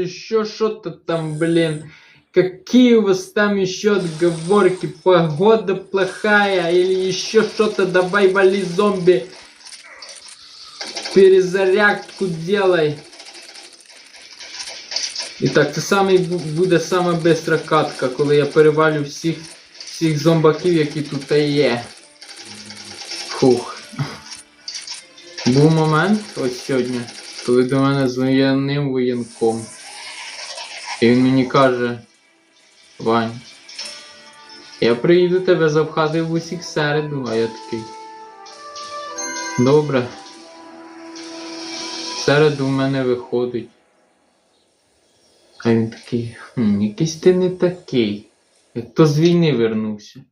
еще что-то там, блин. Какие у вас там еще отговорки? Погода плохая или еще что-то? Давай вали зомби. Перезарядку делай. І так, це саме бу- буде сама бистра катка, коли я перевалю всіх, всіх зомбаків, які тут є. Фух. Був момент ось сьогодні, коли до мене дзвонив воєнком. І він мені каже, Вань, я приїду тебе запхати в усіх середу, а я такий. Добре. Середу в мене виходить. А він такий, хм, якийсь ти не такий. Як то з війни вернувся.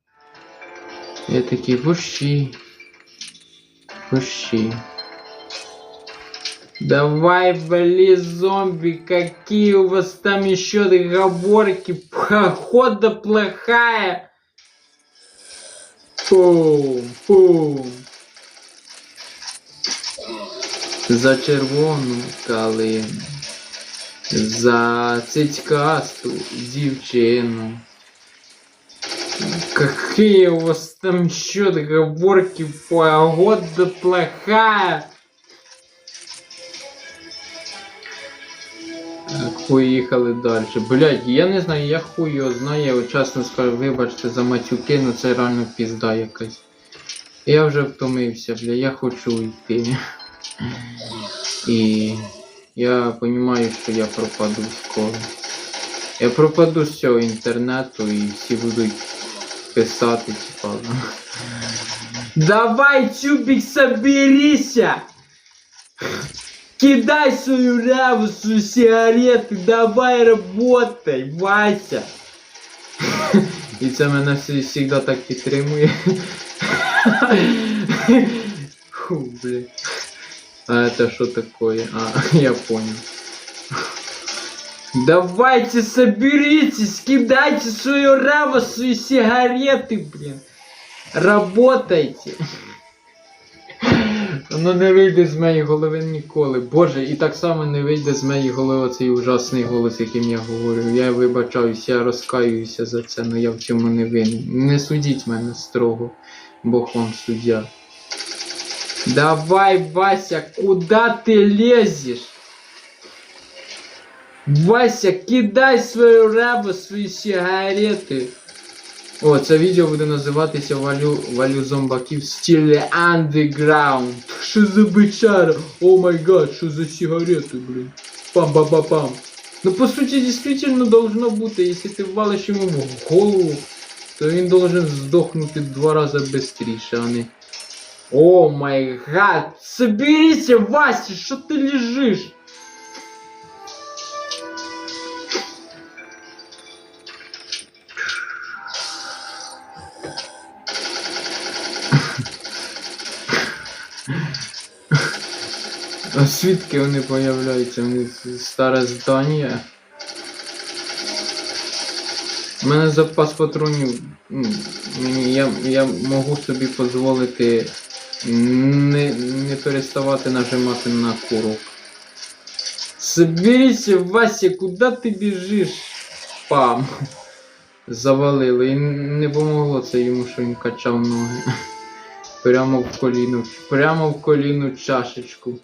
Я такий, борщі. Борщі. Давай, вали зомби, какие у вас там еще договорки? Погода плохая. Пум, пум. За червону калину. За цицькасту дівчину. Какие у вас там еще договорки? Погода плохая. Поїхали далі. Блядь, я не знаю, я хуй його знаю, от чесно скажу, вибачте за матюки, ну це реально пізда якась. Я вже втомився, бля, я хочу йти. І я розумію, що я пропаду скоро. Я пропаду з цього інтернету і всі будуть писати, типа. Давай, Чубик, соберися! Кидай свою ряву, свою сигарету, давай работай, Вася. І це мене завжди так підтримує. Фу, блин. А это что такое? А, я понял. Давайте соберитесь, кидайте свою раву, свои сигареты, блин. Работайте. Воно не вийде з моєї голови ніколи. Боже, і так само не вийде з моєї голови цей ужасний голос, яким я говорю. Я вибачаюся, я розкаюся за це, але я в цьому не винен. Не судіть мене строго, Бог вам суддя. Давай, Вася, куда ты лезешь? Вася, кидай свою рабу, свої сигарети. О, це відео буде називатися Валю, Валю зомбаків в стилі Underground. Що за бичара? О май гад, що за сигарети, блін. Пам-па-па-пам. Ну, по суті, дійсно должно бути, якщо ти валиш йому в голову, то він должен здохнути два рази швидше, а не. О май гад! Соберись, Вася, что ты лежишь? А звідки вони появляються? Вони старе здання. У мене запас патронів. Мені, я, я можу собі дозволити не, не переставати нажимати на курок. Соберись, Вася, куда ти біжиш? Пам. Завалили. І не помогло це йому, що він качав ноги. Прямо в коліно. Прямо в коліну чашечку.